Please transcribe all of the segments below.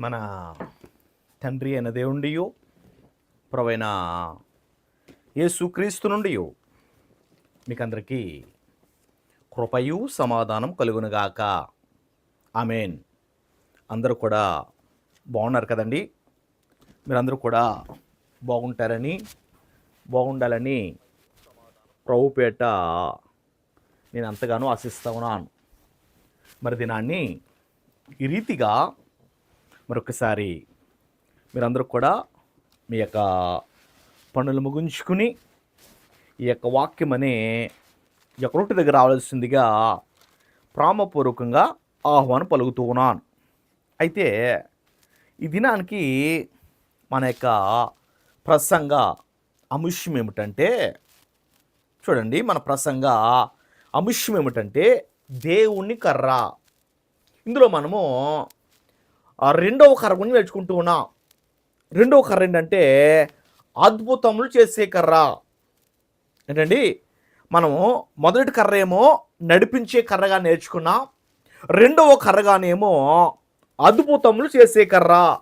మన తండ్రి అయిన దేవుండియు ప్రవైన యేసుక్రీస్తు నుండి మీకందరికీ కృపయు సమాధానం కలుగునుగాక. ఆమెన్. అందరూ కూడా బాగున్నారు కదండి? మీరందరూ కూడా బాగుంటారని బాగుండాలని ప్రభుపేట నేను అంతగానో ఆశిస్తా ఉన్నాను. మరి దినాన్ని ఈ రీతిగా మరొకసారి మీరందరూ కూడా మీ యొక్క పనులు ముగించుకుని ఈ యొక్క వాక్యం అనే ఈ యొక్క రొట్టె దగ్గర రావాల్సిందిగా ప్రామపూర్వకంగా ఆహ్వానం పలుకుతూ ఉన్నాను. అయితే ఈ దినానికి మన యొక్క ప్రసంగ అంశం ఏమిటంటే చూడండి మన ప్రసంగ అంశం ఏమిటంటే దేవుని కర్ర. ఇందులో మనము రెండవ కర్ర గురించి నేర్చుకుంటూ ఉన్నా. రెండవ కర్ర ఏంటంటే అద్భుతములు చేసే కర్ర. ఏంటండి? మనము మొదటి కర్ర ఏమో నడిపించే కర్రగా నేర్చుకున్నాం రెండవ కర్రగానేమో అద్భుతములు చేసే కర్ర.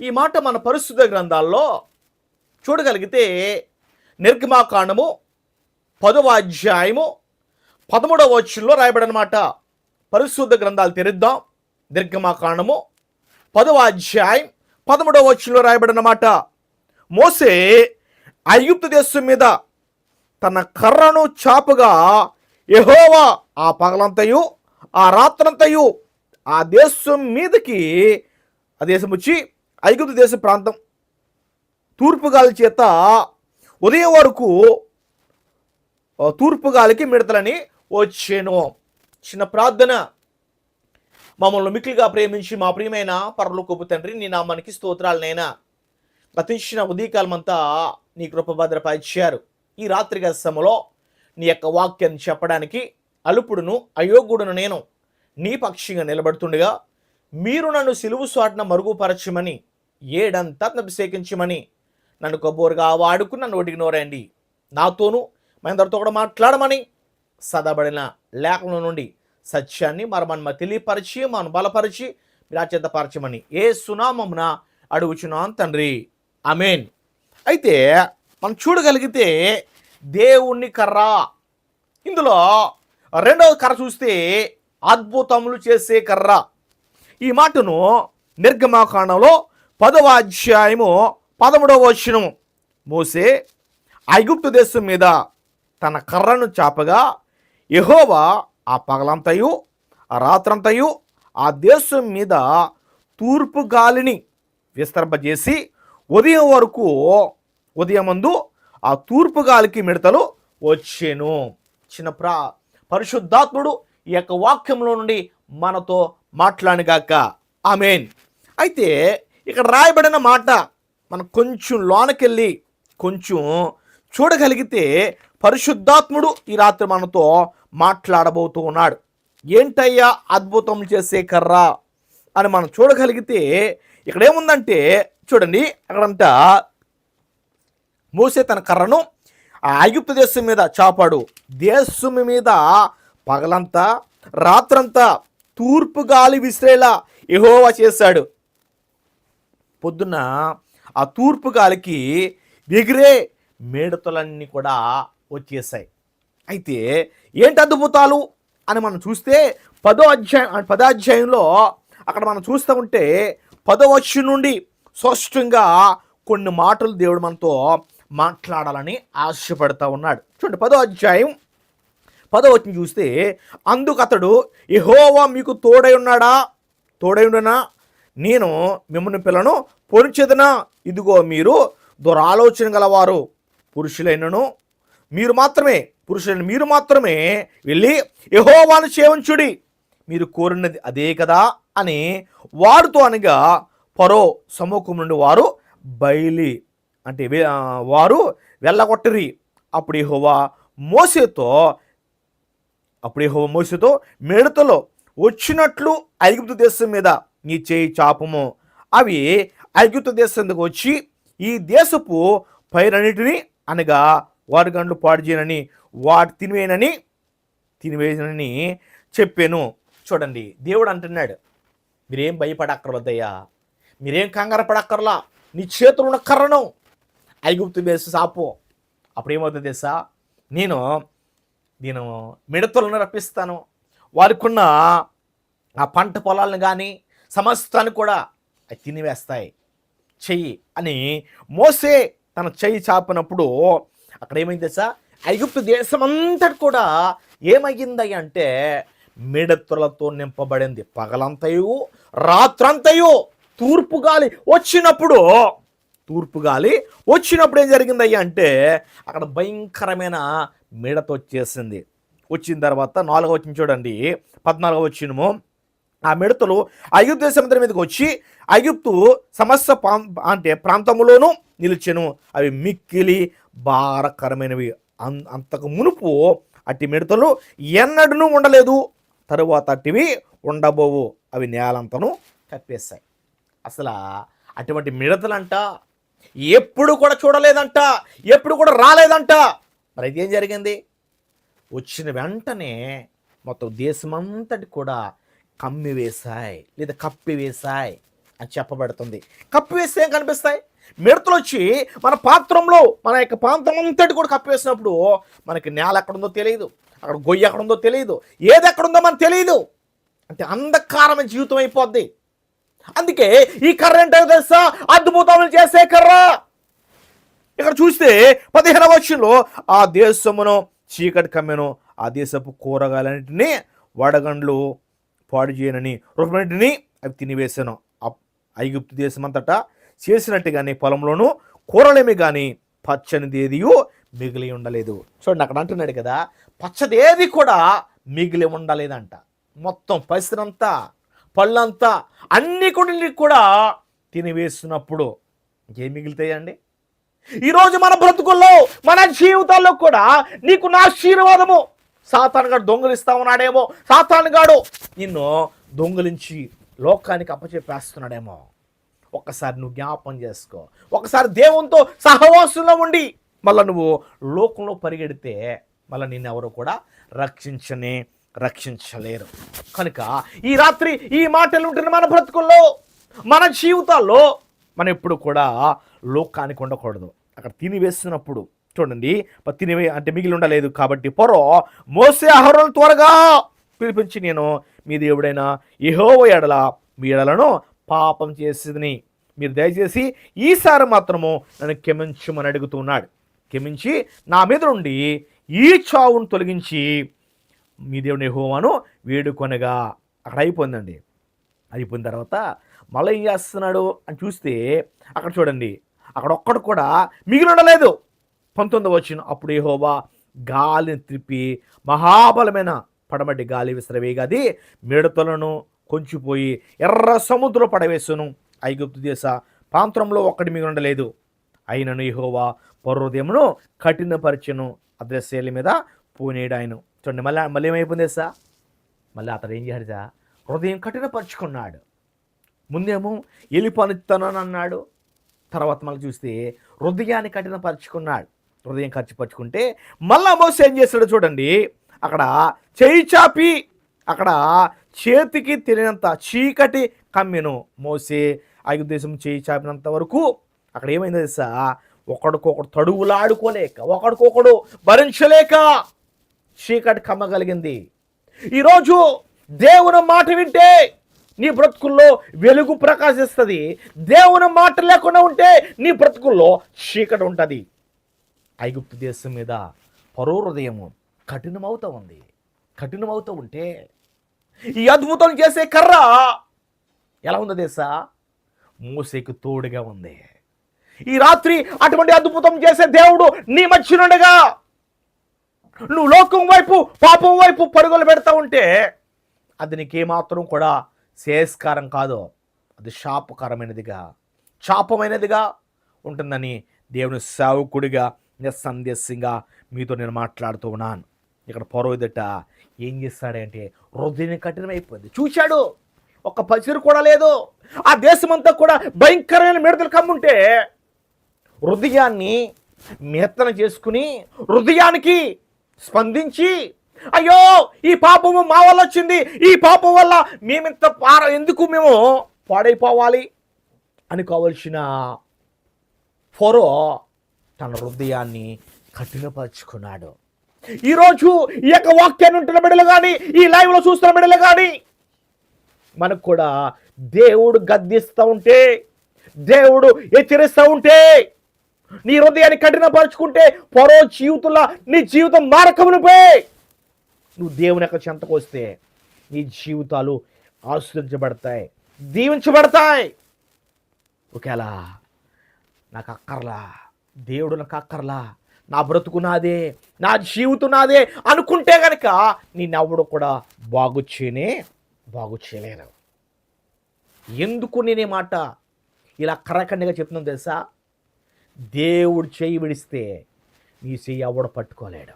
ఈ మాట మన పరిశుద్ధ గ్రంథాల్లో చూడగలిగితే నిర్గమాకాండము పదవ అధ్యాయము పదమూడవ వచ్చుల్లో రాయబడనమాట. పరిశుద్ధ గ్రంథాలు తెరిద్దాం. నిర్గమాకాండము పదవ అధ్యాయం పదమూడవ వచ్చులో రాయబడిన మాట మోసే ఐగుప్తు దేశం మీద తన కర్రను చాపుగా ఎహోవా ఆ పగలంతయు ఆ రాత్రంతయు ఆ దేశం మీదకి ఆ దేశం వచ్చి ఐగుప్తు దేశ ప్రాంతం తూర్పు గాలి చేత ఉదయం వరకు ఆ తూర్పు గాలికి మిడతలని వచ్చాను. చిన్న ప్రార్థన. మమ్మల్ని మిక్కిలిగా ప్రేమించి మా ప్రియమైన పరలోకపు తండ్రి నీ నామానికి స్తోత్రాలనైనా గతించిన ఉదయకాలమంతా నీ కృప భద్రపరిచారు. ఈ రాత్రి సమలో నీ యొక్క వాక్యాన్ని చెప్పడానికి అలుపుడును అయోగ్యుడును నేను. నీ పక్షిగా నిలబడుతుండగా మీరు నన్ను సిలువు స్వాటన మరుగుపరచమని ఏడంతా అభిషేకించమని నన్ను కబోరుగా వాడుకుని నన్ను ఒడిగి నోరండి నాతోనూ మనందరితో కూడా మాట్లాడమని సదబడిన లేఖల నుండి సత్యాన్ని మరమన్మ తెలియపరిచి మనం బలపరిచి విరాచేతపరచమని ఏ సునామమున అడుగుచున్నాం తండ్రి. అమేన్ అయితే మనం చూడగలిగితే దేవుణ్ణి కర్ర. ఇందులో రెండవ కర్ర చూస్తే అద్భుతములు చేసే కర్ర. ఈ మాటను నిర్గమాకాండంలో పదవ అధ్యాయము పదమూడవ వచనము. మోసే ఐగుప్తు దేశం మీద తన కర్రను చాపగా యహోవా ఆ పగలంతయు ఆ రాత్రంతయు ఆ దేశం మీద తూర్పు గాలిని విస్తరింపజేసి ఉదయం వరకు ఉదయమందు ఆ తూర్పు గాలికి మిడతలు వచ్చాను. చిన్న ప్రా పరిశుద్ధాత్ముడు ఈ యొక్క వాక్యంలో నుండి మనతో మాట్లాడిగాక ఆమెన్. అయితే ఇక్కడ రాయబడిన మాట మనం కొంచెం లోనకెళ్ళి కొంచెం చూడగలిగితే పరిశుద్ధాత్ముడు ఈ రాత్రి మనతో మాట్లాడబోతూ ఉన్నాడు. ఏంటయ్యా అద్భుతం చేసే కర్ర అని మనం చూడగలిగితే ఇక్కడ ఏముందంటే చూడండి అక్కడంట మోసే తన కర్రను ఆ ఐగుప్తు దేశం మీద చాపాడు. దేశం మీద పగలంతా రాత్రంతా తూర్పు గాలి విసిరేలా ఎహోవా చేశాడు. పొద్దున్న ఆ తూర్పు గాలికి ఎగిరే మేడతలన్నీ కూడా వచ్చేసాయి. అయితే ఏంటి అద్భుతాలు అని మనం చూస్తే పదో అధ్యాయం పదో అధ్యాయంలో అక్కడ మనం చూస్తూ ఉంటే పదో వచ్చి నుండి స్పష్టంగా కొన్ని మాటలు దేవుడు మనతో మాట్లాడాలని ఆశపడతా ఉన్నాడు. చూడండి పదో అధ్యాయం పదో వచ్చిన చూస్తే అందుకు అతడు ఎహోవా మీకు తోడై ఉన్నాడా? తోడై ఉండనా? నేను మిమ్మల్ని పిల్లను పొరిచెదనా? ఇదిగో మీరు దురాలోచన గలవారు పురుషులైనను మీరు మాత్రమే పురుషులను మీరు మాత్రమే వెళ్ళి యహోవాను సేవించుడి. మీరు కోరినది అదే కదా అని వారితో అనగా పరో సమూహం నుండి వారు బయలి అంటే వారు వెళ్ళగొట్టరి. అప్పుడు యహోవా మోసేతో అప్పుడు యహోవా మోసేతో మిడతలో వచ్చినట్లు ఐగుప్తు దేశం మీద నీ చేయి చాపము. అవి ఐగుప్తు దేశం వచ్చి ఈ దేశపు పైరన్నిటిని అనగా వారి గండ్లు పాడు చేయనని వాటి తినివేయనని తినివేయనని చెప్పాను. చూడండి దేవుడు అంటున్నాడు మీరేం భయపడక్కర్లేదయ్యా. మీరేం కంగారు పడక్కర్లా. నీ చేతులు ఉన్న కర్రను ఐగుప్తు వేసి సాపు. అప్పుడు ఏమవుతుంది తెలుసా? నేను నేను మిడతలను రప్పిస్తాను. వారికున్న ఆ పంట పొలాలను కానీ సమస్తాన్ని కూడా అవి తినివేస్తాయి. చెయ్యి అని మోసే తన చెయ్యి చాపినప్పుడు అక్కడ ఏమైంది తెలుసా? ఐగుప్తు దేశం అంతటి కూడా ఏమయ్యింది అంటే మిడతలతో నింపబడింది. పగలంతయు రాత్రంతయు తూర్పు గాలి వచ్చినప్పుడు తూర్పు గాలి వచ్చినప్పుడు ఏం జరిగిందయ్యా అంటే అక్కడ భయంకరమైన మిడత వచ్చేసింది వచ్చిన తర్వాత నాలుగవ వచ్చిన చూడండి. పద్నాలుగవ వచ్చినము ఆ మిడతలు ఐగుప్తు సముద్రం మీదకి వచ్చి ఐగుప్తు సమస్త అంటే ప్రాంతంలోనూ నిలిచెను. అవి మిక్కిలి భారకరమైనవి. అన్- అంతకు మునుపు అట్టి మిడతలు ఎన్నడూ ఉండలేదు. తరువాత అట్టివి ఉండబోవు. అవి నేలంతను కప్పేస్తాయి అసలు అటువంటి మిడతలంట ఎప్పుడు కూడా చూడలేదంట ఎప్పుడు కూడా రాలేదంట. మరి అయితే ఏం జరిగింది? వచ్చిన వెంటనే మొత్తం దేశమంతటి కూడా కమ్మి వేశాయి లేదా కప్పి వేశాయి అని చెప్పబడుతుంది. కప్పి వేస్తే ఏం కనిపిస్తాయి? మిడతలు వచ్చి మన పాత్రంలో మన యొక్క ప్రాంతం అంతటి కూడా కప్పి వేసినప్పుడు మనకి నేల ఎక్కడుందో తెలియదు అక్కడ గొయ్యి ఎక్కడుందో తెలియదు ఏది ఎక్కడుందో మనకు తెలియదు అంటే అంధకారమైన జీవితం అయిపోద్ది. అందుకే ఈ కర్ర ఏంటో తెలుసా? అద్భుతములు చేసే కర్ర. ఇక్కడ చూస్తే పదిహేను వచ్చంలో ఆ దేశమును చీకటి కమ్మెను ఆ దేశపు కూరగాయలన్నింటినీ వడగండ్లు పాడు చేయనని రుక్మిణిని అవి తినివేశాను. అప్- ఐగుప్తు దేశమంతటా చేసినట్టు చేసినట్టుగానే పొలంలోనూ కూరలేమి కానీ పచ్చనిదేదియు మిగిలి ఉండలేదు. చూడండి అక్కడ అంటున్నాడు కదా పచ్చదేది కూడా మిగిలి ఉండలేదంట. మొత్తం పరిసరంతా పళ్ళంతా అన్ని కూడా కూడా తినివేస్తున్నప్పుడు ఏం మిగులుతాయండి? ఈరోజు మన బ్రతుకుల్లో మన జీవితాల్లో కూడా నీకు నా ఆశీర్వాదము సాతానుగాడు దొంగలిస్తా ఉన్నాడేమో. సాతానుగాడు నిన్ను దొంగలించి లోకానికి అప్పచెప్పేస్తున్నాడేమో. ఒక్కసారి నువ్వు జ్ఞాపం చేసుకో. ఒకసారి దేవునితో సహవాసంలో ఉండి మళ్ళీ నువ్వు లోకంలో పరిగెడితే మళ్ళీ నిన్ను ఎవరు కూడా రక్షించని రక్షించలేరు. కనుక ఈ రాత్రి ఈ మాటలు ఉంటున్న మన బ్రతుకుల్లో మన జీవితాల్లో మనం ఎప్పుడు కూడా లోకానికి ఉండకూడదు. అక్కడ తిని వేస్తున్నప్పుడు చూడండి ప- తిని అంటే మిగిలి ఉండలేదు కాబట్టి పొరో మోసే అహరోను త్వరగా పిలిపించి నేను మీ దేవుడైన ఎహోవ ఎడల మీ ఎడలను పాపం చేసింది మీరు దయచేసి ఈసారి మాత్రము నన్ను క్షమించమని అడుగుతున్నాడు. క్షమించి నా మీద నుండి ఈ చావును తొలగించి మీ దేవుని హోమాను వేడుకొనగా. అక్కడ అయిపోయిందండి. అయిపోయిన తర్వాత మళ్ళీ ఏం చేస్తున్నాడు అని చూస్తే అక్కడ చూడండి అక్కడ ఒక్కడు కూడా మిగిలి ఉండలేదు పంతొమ్మిది వచ్చిన అప్పుడు ఏహోవా గాలిని త్రిప్పి మహాబలమైన పడమటి గాలి విసిరవేగది మిడతలను కొంచిపోయి ఎర్ర సముద్రం పడవేసును ఐగుప్తు దేశ ప్రాంతంలో ఒక్కడి మిగిలి ఉండలేదు. అయినను యెహోవా పర్వదేమును కఠినపరిచను అదృశ్యాల మీద పూనేడు ఆయన చూడండి మళ్ళీ మళ్ళీ ఏమైపోయింది సా మళ్ళీ అతడు ఏం చేశాడు సా హృదయం కఠినపరుచుకున్నాడు. ముందేమో ఎలిపనిస్తానని అన్నాడు. తర్వాత మళ్ళీ చూస్తే హృదయాన్ని కఠినపరుచుకున్నాడు. హృదయం ఖర్చుపరుచుకుంటే మళ్ళా మోసే ఏం చేస్తాడో చూడండి. అక్కడ చేయి చాపి అక్కడ చేతికి తిరిగినంత చీకటి కమ్మెను మోసే. ఐదు దేశం చేయి చాపినంత వరకు అక్కడ ఏమైంది తెలుసా? ఒకడికొకడు తడువులాడుకోలేక ఒకడికొకడు భరించలేక చీకటి కమ్మగలిగింది. ఈరోజు దేవుని మాట వింటే నీ బ్రతుకుల్లో వెలుగు ప్రకాశిస్తుంది. దేవుని మాట లేకుండా ఉంటే నీ బ్రతుకుల్లో చీకటి ఉంటుంది. ఐగుప్తు దేశం మీద పరో హృదయము కఠినమవుతూ ఉంది. కఠినమవుతూ ఉంటే ఈ అద్భుతం చేసే కర్ర ఎలా ఉందో తెలుసా మూసేకు తోడుగా ఉంది. ఈ రాత్రి అటువంటి అద్భుతం చేసే దేవుడు నీ మధ్యనుండగా నువ్వు లోకం వైపు పాపం వైపు పరుగులు పెడతా ఉంటే అది నీకేమాత్రం కూడా శ్రేయస్కారం కాదు. అది శాపకరమైనదిగా శాపమైనదిగా ఉంటుందని దేవుని సేవకుడిగా నిస్సందేశంగా మీతో నేను మాట్లాడుతూ ఉన్నాను. ఇక్కడ పొరవదట ఏం చేస్తాడంటే హృదయం కఠినమైపోయింది చూశాడు? ఒక పసిరు కూడా లేదు. ఆ దేశమంతా కూడా భయంకరమైన మిడతలు కమ్ముంటే హృదయాన్ని మెత్తన చేసుకుని హృదయానికి స్పందించి అయ్యో ఈ పాపము మా వల్ల వచ్చింది. ఈ పాపం వల్ల మేమింత పార ఎందుకు మేము పాడైపోవాలి? అనుకోవలసిన ఫోరో తన హృదయాన్ని కఠినపరుచుకున్నాడు. ఈరోజు ఈ యొక్క వాక్యాన్ని ఉంటున్న బిడ్డలు కానీ ఈ లైవ్లో చూస్తున్న బిడ్డలు కానీ మనకు కూడా దేవుడు గద్దిస్తూ ఉంటే దేవుడు హెచ్చరిస్తూ ఉంటే నీ హృదయాన్ని కఠినపరుచుకుంటే పొరో జీవితంలో నీ జీవితం మారకమునిపై నువ్వు దేవుని యొక్క చెంతకు వస్తే నీ జీవితాలు ఆశ్రయించబడతాయి దీవించబడతాయి. ఒకేలా నాకు అక్కర్లా. దేవుడు నాకు అక్కర్లా నా బ్రతుకు నాదే నా జీవితం నాదే అనుకుంటే గనక నేనెవడు కూడా బాగు చేయనే బాగు చేయలేను ఎందుకు నేనే మాట ఇలా కరకండిగా చెప్తున్నాను తెలుసా? దేవుడు చేయి విడిస్తే నీ చెయ్యి ఎవడు పట్టుకోలేడు.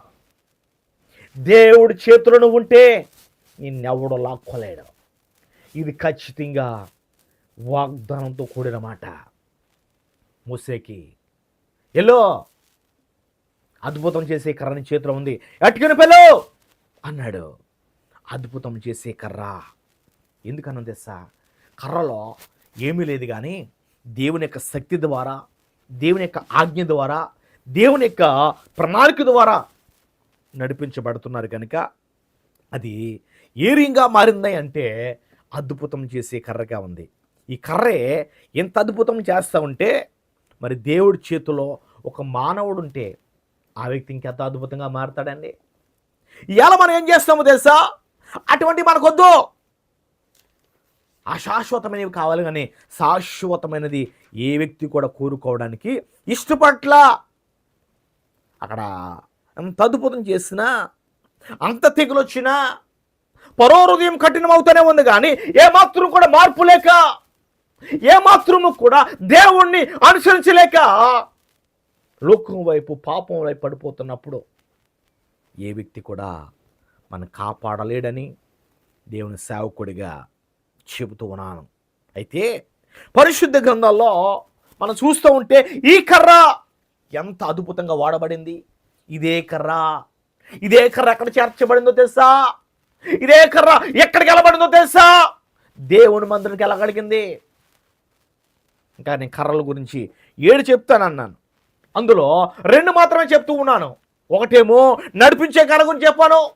దేవుడి చేతులను ఉంటే నిన్నెవడు లాక్కోలేడు. ఇది ఖచ్చితంగా వాగ్దానంతో కూడిన మాట. మూసేకి ఎల్లో. అద్భుతం చేసే కర్రని చేతిలో ఉంది. అట్టుకుని పెళ్ళు! అన్నాడు. అద్భుతం చేసే కర్ర. ఎందుకన్నా తెస్సా కర్రలో ఏమీ లేదు కానీ దేవుని యొక్క శక్తి ద్వారా దేవుని యొక్క ఆజ్ఞ ద్వారా దేవుని యొక్క ప్రణాళిక ద్వారా నడిపించబడుతున్నారు కనుక అది ఏ రీంగా మారింది అంటే అద్భుతం చేసే కర్రగా ఉంది. ఈ కర్రే ఎంత అద్భుతం చేస్తూ ఉంటే మరి దేవుడి చేతిలో ఒక మానవుడు ఉంటే ఆ వ్యక్తి ఇంకెంత అద్భుతంగా మారుతాడండి? ఇవాళ మనం ఏం చేస్తామో తెలుసా? అటువంటి మనకొద్దు. అశాశ్వతమైనవి కావాలి కానీ శాశ్వతమైనది ఏ వ్యక్తి కూడా కోరుకోవడానికి ఇష్టపట్ల. అక్కడ అంత అద్భుతం చేసినా అంత తెగులు వచ్చినా పరో హృదయం కఠినమవుతూనే ఉంది కానీ ఏమాత్రం కూడా మార్పు లేక ఏమాత్రము కూడా దేవుణ్ణి అనుసరించలేక లోకం వైపు పాపం వైపు పడిపోతున్నప్పుడు ఏ వ్యక్తి కూడా మనం కాపాడలేడని దేవుని సేవకుడిగా చెబుతూ ఉన్నాను. అయితే పరిశుద్ధ గ్రంథాల్లో మనం చూస్తూ ఉంటే ఈ కర్ర ఎంత అద్భుతంగా వాడబడింది. ఇదే కర్ర. ఇదే కర్ర ఎక్కడ చేర్చబడిందో తెలుసా? ఇదే కర్ర ఎక్కడికి వెళ్ళబడిందో తెలుసా? దేవుని మందిరికి వెళ్ళగలిగింది. ఇంకా నేను కర్రల గురించి ఏడు చెప్తానన్నాను. అందులో రెండు మాత్రమే చెప్తూ ఉన్నాను. ఒకటేమో నడిపించే కర్ర గురించి చెప్పాను.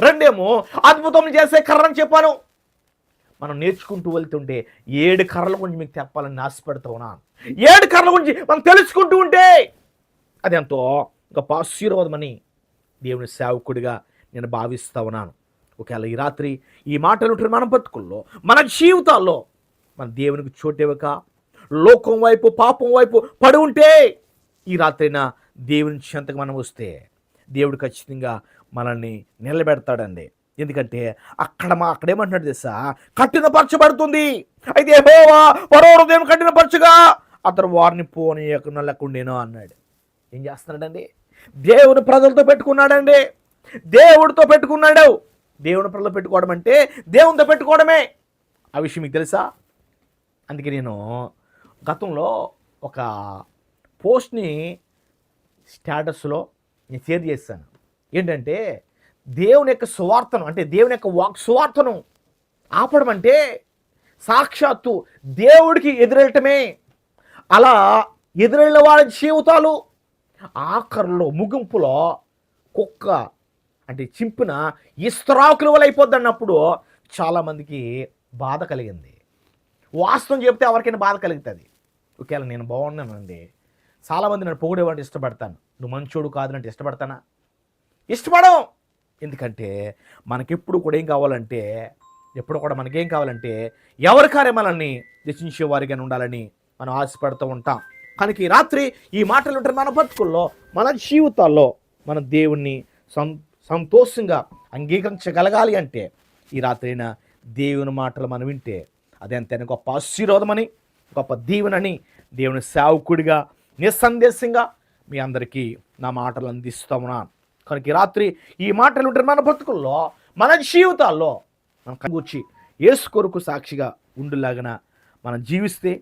రెండేమో అద్భుతం చేసే కర్రని చెప్పాను. మనం నేర్చుకుంటూ వెళ్తుంటే ఏడు కర్రల గురించి మీకు చెప్పాలని ఆశపడుతూ ఉన్నాను ఏడు కర్రల గురించి మనం తెలుసుకుంటూ ఉంటే అది ఎంతో గొప్ప ఆశీర్వాదమని దేవుని సేవకుడిగా నేను భావిస్తూ ఉన్నాను. ఒకవేళ ఈ రాత్రి ఈ మాటలు మన బతుకుల్లో మన జీవితాల్లో మన దేవునికి చోటేవక లోకం వైపు పాపం వైపు పడి ఉంటే ఈ రాత్రైనా దేవుని చెంతకు మనం వస్తే దేవుడు ఖచ్చితంగా మనల్ని నిలబెడతాడండి. ఎందుకంటే అక్కడ మా అక్కడేమంటున్నాడు తెలుసా? కఠినపరచబడుతుంది. అయితే హోవా పరో హృదయం కఠినపరచుగా. అతను వారిని పోనీయకుండా లేకుండేనో అన్నాడు. ఏం చేస్తున్నాడండి? దేవుని ప్రజలతో పెట్టుకున్నాడండి. దేవుడితో పెట్టుకున్నాడు. దేవుని ప్రజలు పెట్టుకోవడం అంటే దేవునితో పెట్టుకోవడమే. ఆ విషయం మీకు తెలుసా? అందుకే నేను గతంలో ఒక పోస్ట్ని స్టేటస్లో నేను షేర్ చేశాను ఏంటంటే దేవుని యొక్క సువార్తను అంటే దేవుని యొక్క వాక్ సువార్తను ఆపడం అంటే సాక్షాత్తు దేవుడికి ఎదురెళ్ళటమే. అలా ఎదురెళ్ళిన వాళ్ళ జీవితాలు ఆఖరిలో ముగింపులో కుక్క అంటే చింపిన ఇస్త్రాకుల వల్ల అయిపోద్ది అన్నప్పుడు చాలామందికి బాధ కలిగింది. వాస్తవం చెప్తే ఎవరికైనా బాధ కలుగుతుంది. ఒకవేళ నేను బాగున్నానండి చాలామంది నన్ను పొగిడేవాడిని ఇష్టపడతాను. నువ్వు మంచోడు కాదు ఇష్టపడతానా? ఇష్టపడం ఎందుకంటే మనకెప్పుడు కూడా ఏం కావాలంటే ఎప్పుడు కూడా మనకేం కావాలంటే ఎవరి కార్యమాలని రచించే ఉండాలని మనం ఆశపడుతూ ఉంటాం. కనుక ఈ రాత్రి ఈ మాటలు ఉంటారు మన బతుకుల్లో మన జీవితాల్లో మన దేవుణ్ణి సం సంతోషంగా అంగీకరించగలగాలి అంటే ఈ రాత్రైనా దేవుని మాటలు మనం వింటే అదెంతైనా గొప్ప ఆశీర్వాదమని గొప్ప దీవెనని దేవుని సేవకుడిగా నిస్సందేశంగా మీ అందరికీ నా మాటలు అందిస్తూ ఉన్నాను కనుక రాత్రి ఈ మాటలు ఉంటారు మన బ్రతుకుల్లో మన జీవితాల్లో మనం కూర్చి ఏసు కొరకు సాక్షిగా ఉండులాగన మనం జీవిస్తే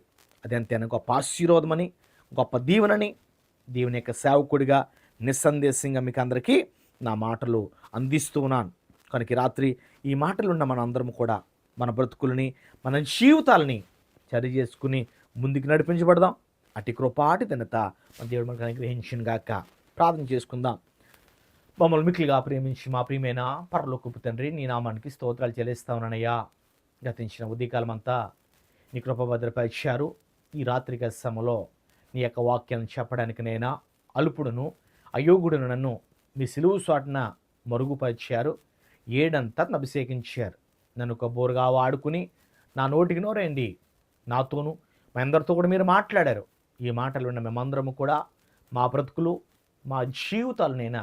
అది ఎంతైనా గొప్ప ఆశీర్వాదమని గొప్ప దీవెనని దేవుని యొక్క సేవకుడిగా నిస్సందేశంగా మీకు అందరికీ నా మాటలు అందిస్తూ ఉన్నాను. కనుక రాత్రి ఈ మాటలు ఉన్న మన అందరం కూడా మన బ్రతుకులని మన జీవితాలని సరి చేసుకుని ముందుకు నడిపించబడదాం. అటి కృపాటి తినత మన దేవుడు మనకు అనుగ్రహించిన గాక. ప్రార్థన చేసుకుందాం. మమ్మల్ని మిక్కిలిగా ప్రేమించి మా ప్రియమైన పరలోకపు తండ్రి నీ నామానికి స్తోత్రాలు చెల్లిస్తా గతించిన ఉదయకాలం అంతా నీ కృప భద్రపరిచారు. ఈ రాత్రిక సమయంలో నీ యొక్క వాక్యాన్ని చెప్పడానికి నేను అల్పుడును అయోగుడును నన్ను మీ సిలువు సాటున మరుగుపరిచారు. ఏడంతా అభిషేకించారు. నన్ను ఒక బోరుగా వాడుకుని నా నోటికి నోరేండి నాతోనూ మా అందరితో కూడా మీరు మాట్లాడారు. ఈ మాటలు ఉన్న మేమందరము కూడా మా బ్రతుకులు మా జీవితాలనైనా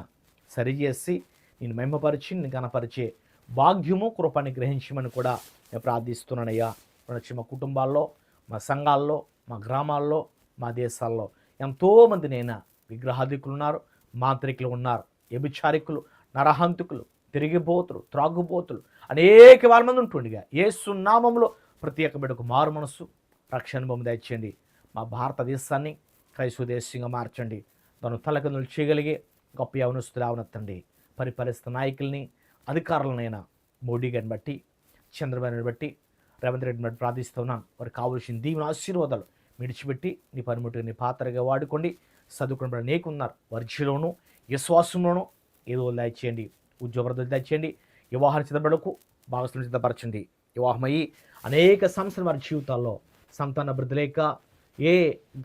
సరిచేసి నేను మహిమపరిచి నేను కనపరిచే భాగ్యము కృపని గ్రహించమని కూడా నేను ప్రార్థిస్తున్నానయ్యా. వచ్చి మా కుటుంబాల్లో మా సంఘాల్లో మా గ్రామాల్లో మా దేశాల్లో ఎంతోమందినైనా విగ్రహాదికులు విగ్రహాధికులు ఉన్నారు మాంత్రికులు ఉన్నారు వ్యభిచారికులు నరహంతుకులు తిరిగిపోతులు త్రాగుబోతులు అనేక వారి మంది ఉంటుండగా ఏ సున్నామంలో ప్రతి ఒక్క బిడ్డకు మారు మనస్సు రక్షణ బొమ్మ దయచేయండి. మా భారతదేశాన్ని క్రైస్తవ దేశంగా మార్చండి. తను తలకిందులు చేయగలిగే గొప్ప యవనస్తులు అవనెత్తండి పరిపాలిస్తున్న నాయకుల్ని అధికారులనైనా మోడీ గారిని బట్టి చంద్రబాబుని బట్టి రేవంత్ రెడ్డిని బట్టి ప్రార్థిస్తున్నాను వారికి కావలసిన దీవెన ఆశీర్వాదాలు విడిచిపెట్టి నీ పనిముట్టుగా నీ పాత్రగా వాడుకోండి. చదువుకున్న అనేక ఉన్నారు. విశ్వాసంలోనూ ఏదో దయచేయండి. ఉద్యోగం దయచేయండి. వివాహాన్ని సిద్ధపడకు భాగస్వామి సిద్ధపరచండి. వివాహమయ్యి అనేక సంవత్సరం వారి జీవితాల్లో సంతాన అభివృద్ధి లేక ఏ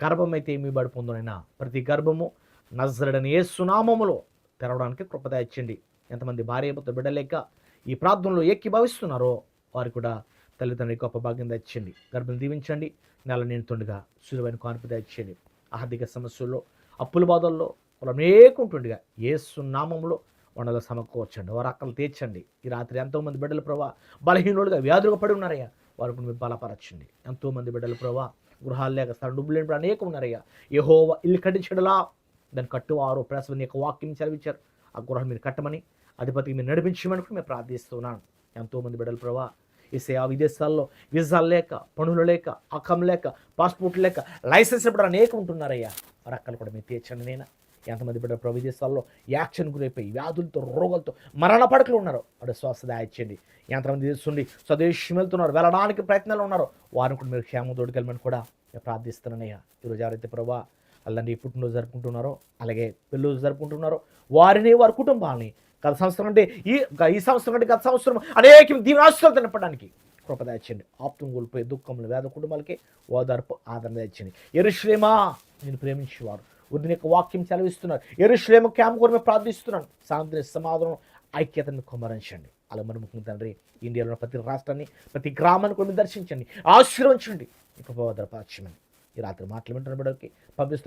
గర్భమైతే మీ బడి పడిపోందోనైనా ప్రతి గర్భము నజరడని ఏ సునామములో తెరవడానికి కృప ఇచ్చండి ఎంతమంది భార్య భర్త బిడ్డలేక ఈ ప్రార్థనలో భావిస్తున్నారో వారు కూడా తల్లిదండ్రులు గొప్ప భాగ్యం తెచ్చండి గర్భం దీవించండి. నెల నిండుతుండగా సులువైన కాన్పు తెచ్చండి ఆర్థిక సమస్యల్లో అప్పుల బాధల్లో వాళ్ళు మేకుంటుండగా ఏ సునామంలో వండలు సమకూర్చండి. వారు అక్కలు తీర్చండి. ఈ రాత్రి ఎంతోమంది బిడ్డల ప్రభా బలహీనులుగా వ్యాధులుగా పడి ఉన్నారయ్యా. వారికి మీరు బలపరచండి. ఎంతోమంది బిడ్డల ప్రభా గృహాలు లేక స్థలం డబ్బులు లేని ఉన్నారయ్యా యెహోవా ఇల్లు కట్టించడలా. దాన్ని కట్టువారు ప్రసవం యొక్క వాక్యం చదివించారు ఆ గృహం మీరు కట్టమని అధిపతికి మీరు నడిపించమని కూడా మేము ప్రార్థిస్తున్నాను ఎంతోమంది బిడ్డలు ప్రభా ఇసే ఆ విదేశాల్లో వీసాలు లేక పనులు లేక అకం లేక పాస్పోర్ట్ లేక లైసెన్స్ ఇప్పుడు అనేక ఉంటున్నారయ్యా. వారు అక్కడ కూడా మీరు తీర్చండి నేను? ఎంతమంది బిడ్డ ప్రభు దేశాల్లో యాక్షన్ గురైపోయి వ్యాధులతో రోగాలతో మరణ పడకలు ఉన్నారు. వాడు శ్వాస దాయిచ్చండి ఎంతమంది చేస్తుండి స్వదేశం వెళ్తున్నారు వెళ్ళడానికి ప్రయత్నాలు ఉన్నారు. వారిని కూడా మీరు క్షేమం తోడుకెళ్ళమని కూడా నేను ప్రార్థిస్తున్నానయ్యా. ఈరోజు ఎవరైతే ప్రభా అల్లండి పుట్టినరోజు జరుపుకుంటున్నారో అలాగే పెళ్ళిరోజు జరుపుకుంటున్నారో వారిని వారి కుటుంబాలని గత సంవత్సరం అంటే ఈ ఈ సంవత్సరం అంటే గత సంవత్సరం అనేక దీవనాస్తులు తినపడానికి కృప దాచండి ఆప్తం కోల్పోయే దుఃఖములు వేద కుటుంబాలకి ఓదార్పు ఆదరణ దాచండి ఎరుశ్లేమా నేను ప్రేమించేవారు. వృద్ధుని యొక్క వాక్యం సెలవిస్తున్నారు ఎరుశ్లేమ క్యాంప్ కూడా మేము ప్రార్థిస్తున్నాను శాంతిని సమాధానం ఐక్యతను కుమరించండి అలా మన ముఖ్యం తండ్రి ఇండియాలో ఉన్న ప్రతి రాష్ట్రాన్ని ప్రతి గ్రామాన్ని కూడా దర్శించండి. ఆశీర్వించండి ఇక భద్రపరచమని. ఈ రాత్రి మాటలు వింటున్న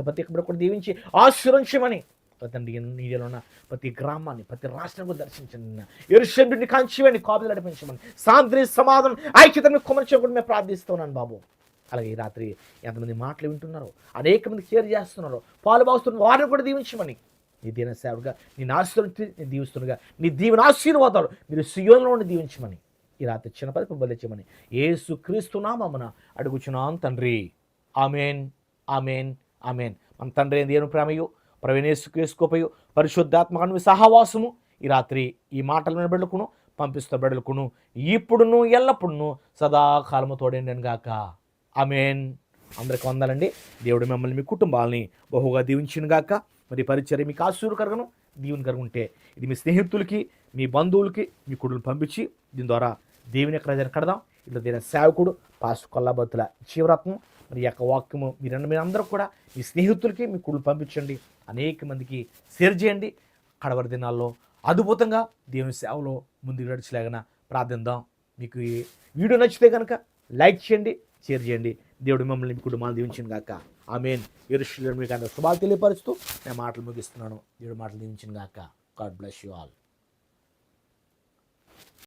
ప్రతి ఒక్కరు కూడా దీవించి ఆశీర్వించమని తండ్రి ఇండియాలో ఉన్న ప్రతి గ్రామాన్ని ప్రతి రాష్ట్రాన్ని కూడా దర్శించండి ఎరుషుని కాంచివని కాపులు నడిపించమని. శాంతిని సమాధానం ఐక్యతను కుమరించడం కూడా మేము ప్రార్థిస్తున్నాను బాబు. అలాగే ఈ రాత్రి ఎంతమంది మాటలు వింటున్నారో అనేక మంది షేర్ చేస్తున్నారో పాలు బాగుస్తున్న వారిని కూడా దీవించమని. నీ దీన సేవగా నీ నాశనం నీ దీవిస్తుండగా నీ దీవెన ఆశీర్వాదాలు మీరు సుయోగంలో ఉండి దీవించమని. ఈ రాత్రి చిన్న పది బలించమని ఏసు క్రీస్తు అడుగుచున్నాం తండ్రి. Amen amen amen. మన తండ్రి దేవుని ప్రేమయు ప్రవీణేసు కేసుకోపయు పరిశుద్ధాత్మకను సహవాసము ఈ రాత్రి ఈ మాటలను బిడ్డకును పంపిస్తూ బిడ్డలకును ఇప్పుడును ఎల్లప్పుడును సదాకాలము తోడేండను గాక. ఆమెన్. అందరికి వందాలండి. దేవుడు మిమ్మల్ని మీ కుటుంబాలని బహుగా దీవించినగాక మరి పరిచర్య మీకు ఆశీర్వకరగను దీవుని కరుగుంటే ఇది మీ స్నేహితులకి మీ బంధువులకి మీ కుటుంబం పంపించి దీని ద్వారా దేవుని ఎక్కడ కడదాం. ఇట్లా దీని సేవకుడు పాస్ కొల్లాబత్తుల జీవరత్నం. మరి యొక్క వాక్యము మీరు మీరు అందరూ కూడా మీ స్నేహితులకి మీ కుళ్ళు పంపించండి. అనేక మందికి షేర్ చేయండి. కడవరి దినాల్లో అద్భుతంగా దేవుని సేవలో ముందుకు నడిచలేగన ప్రార్థిద్దాం. మీకు ఈ వీడియో నచ్చితే కనుక లైక్ చేయండి. షేర్ చేయండి. దేవుడు మిమ్మల్ని కుటుంబాలు దీవించింది గాక. ఆమెన్. ఇరుషులు మీకు అందరూ శుభాలు తెలియపరుస్తూ నేను మాటలు ముగిస్తున్నాను. దేవుడు మాటలు దీవించింది గాక. God bless you all.